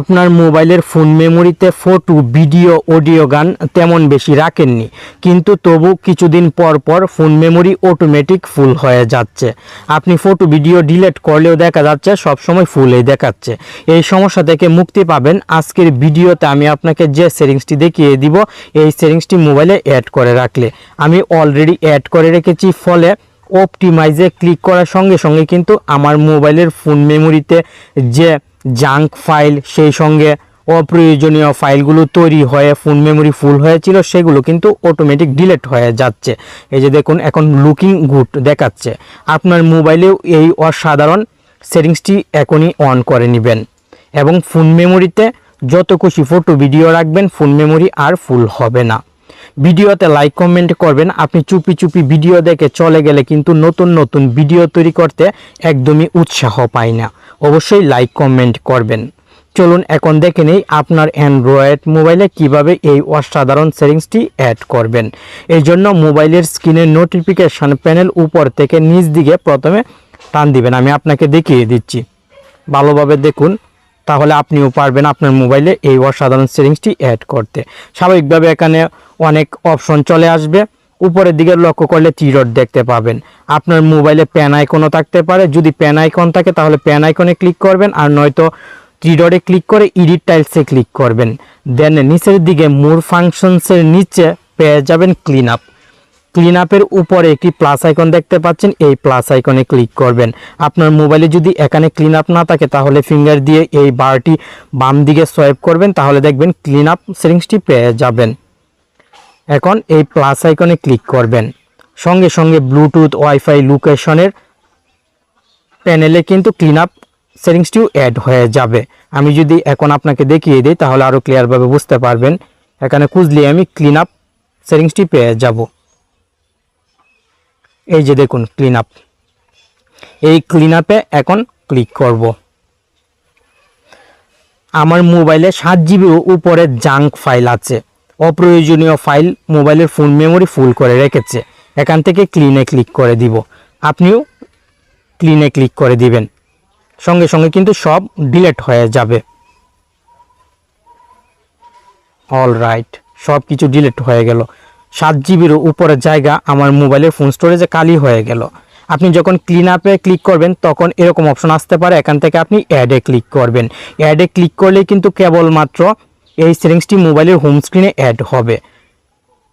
আপনার মোবাইলের ফোন মেমোরিতে ফটো, ভিডিও, অডিও গান তেমন বেশি রাখেননি। কিন্তু তবু কিছুদিন পর পর ফোন মেমোরি অটোমেটিক ফুল হয়ে যাচ্ছে। আপনি ফটো, ভিডিও ডিলিট করলেও দেখা যাচ্ছে সবসময় ফুলেই দেখাচ্ছে। এই সমস্যা থেকে মুক্তি পাবেন। আজকের ভিডিওতে আমি আপনাকে যে সেটিংসটি দেখিয়ে দিব, এই সেটিংসটি মোবাইলে অ্যাড করে রাখলে। আমি অলরেডি অ্যাড করে রেখেছি, ফলে অপটিমাইজে ক্লিক করার সঙ্গে সঙ্গে কিন্তু আমার মোবাইলের ফোন মেমোরিতে যে জাঙ্ক ফাইল সেই সঙ্গে অপ্রয়োজনীয় ফাইলগুলো তৈরি হয়ে ফোন মেমোরি ফুল হয়েছিল, সেগুলো কিন্তু অটোমেটিক ডিলেট হয়ে যাচ্ছে। এই যে দেখুন, এখন লুকিং গুড দেখাচ্ছে। আপনার মোবাইলেও এই অসাধারণ সেটিংসটি এখনই অন করে নেবেন। এবং ফোন মেমোরিতে যত খুশি ফটো ভিডিও রাখবেন ফোন মেমোরি আর ফুল হবে না। ভিডিওতে লাইক কমেন্ট করবেন। আপনি চুপি চুপি ভিডিও দেখে চলে গেলে কিন্তু নতুন নতুন ভিডিও তৈরি করতে একদমই উৎসাহ পাই না। অবশ্যই লাইক কমেন্ট করবেন। চলুন এখন দেখে নেই আপনার অ্যান্ড্রয়েড মোবাইলে কীভাবে এই অসাধারণ সেটিংসটি অ্যাড করবেন। এই জন্য মোবাইলের স্ক্রিনের নোটিফিকেশান প্যানেল উপর থেকে নিচ দিকে প্রথমে টান দিবেন। আমি আপনাকে দেখিয়ে দিচ্ছি। ভালোভাবে দেখুন, তাহলে আপনিও পারবেন আপনার মোবাইলে এই অসাধারণ সেটিংসটি অ্যাড করতে। স্বাভাবিকভাবে এখানে অনেক অপশন চলে আসবে। উপরের দিকে লক্ষ্য করলে টিরট দেখতে পাবেন। আপনার মোবাইলে প্যান আইকনও থাকতে পারে। যদি প্যান আইকন থাকে, তাহলে প্যান আইকনে ক্লিক করবেন আর নয়তো টিডটে ক্লিক করে ইডিট টাইলসে ক্লিক করবেন। দেন নিচের দিকে মোর ফাংশনসের নিচে পেয়ে যাবেন ক্লিন আপ ক্লিন আপের উপরে একটি প্লাস আইকন দেখতে পাচ্ছেন। এই প্লাস আইকনে ক্লিক করবেন। আপনার মোবাইলে যদি এখানে ক্লিন আপ না থাকে, তাহলে ফিঙ্গার দিয়ে এই বারটি বাম দিকে সোয়াইপ করবেন। তাহলে দেখবেন ক্লিন আপ সেটিংসটি পেয়ে যাবেন। এখন এই প্লাস আইকনে ক্লিক করবেন। সঙ্গে সঙ্গে ব্লুটুথ ওয়াইফাই লোকেশনের প্যানেলে কিন্তু ক্লিন আপ সেটিংসটিও অ্যাড হয়ে যাবে। আমি যদি এখন আপনাকে দেখিয়ে দিই, তাহলে আরও ক্লিয়ারভাবে বুঝতে পারবেন। এখানে খুঁজলে আমি ক্লিন আপ সেটিংসটি পেয়ে যাব। এই যে দেখুন ক্লিন আপ এই ক্লিন আপে এখন ক্লিক করব। আমার মোবাইলে সাত জিবির উপরে জাঙ্ক ফাইল আছে। অপ্রয়োজনীয় ফাইল মোবাইলের ফোন মেমোরি ফুল করে রেখেছে। এখান থেকে ক্লিনে ক্লিক করে দিব। আপনিও ক্লিনে ক্লিক করে দিবেন। সঙ্গে সঙ্গে কিন্তু সব ডিলেট হয়ে যাবে। অল রাইট সব কিছু ডিলিট হয়ে গেল। সাত জিবির উপরে জায়গা আমার মোবাইলের ফোন স্টোরেজে খালি হয়ে গেল। আপনি যখন ক্লিন আপে ক্লিক করবেন, তখন এরকম অপশন আসতে পারে। এখান থেকে আপনি অ্যাডে ক্লিক করবেন। অ্যাডে ক্লিক করলে কিন্তু কেবলমাত্র এই সেটিংসটি মোবাইলের হোম স্ক্রিনে অ্যাড হবে।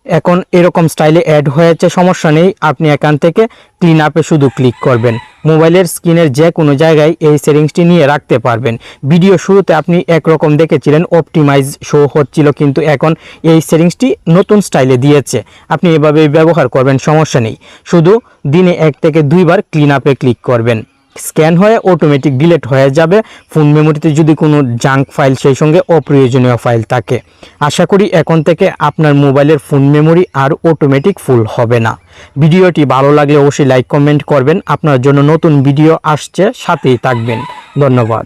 এখন এরকম স্টাইলে অ্যাড হয়েছে, সমস্যা নেই। আপনি এখান থেকে ক্লিন আপে শুধু ক্লিক করবেন। মোবাইলের স্ক্রিনের যে কোনো জায়গায় এই সেটিংসটি নিয়ে রাখতে পারবেন। ভিডিও শুরুতে আপনি একরকম দেখেছিলেন অপটিমাইজ শো হচ্ছিল, কিন্তু এখন এই সেটিংসটি নতুন স্টাইলে দিয়েছে। আপনি এভাবে ব্যবহার করবেন, সমস্যা নেই। শুধু দিনে এক থেকে দুইবার ক্লিন আপে ক্লিক করবেন। স্ক্যান হয়ে অটোমেটিক ডিলেট হয়ে যাবে। ফোন মেমোরিতে যদি কোনো জাঙ্ক ফাইল সেই সঙ্গে অপ্রয়োজনীয় ফাইল থাকে। আশা করি এখন থেকে আপনার মোবাইলের ফোন মেমোরি আর অটোমেটিক ফুল হবে না। ভিডিওটি ভালো লাগলে অবশ্যই লাইক কমেন্ট করবেন। আপনার জন্য নতুন ভিডিও আসছে, সাথেই থাকবেন। ধন্যবাদ।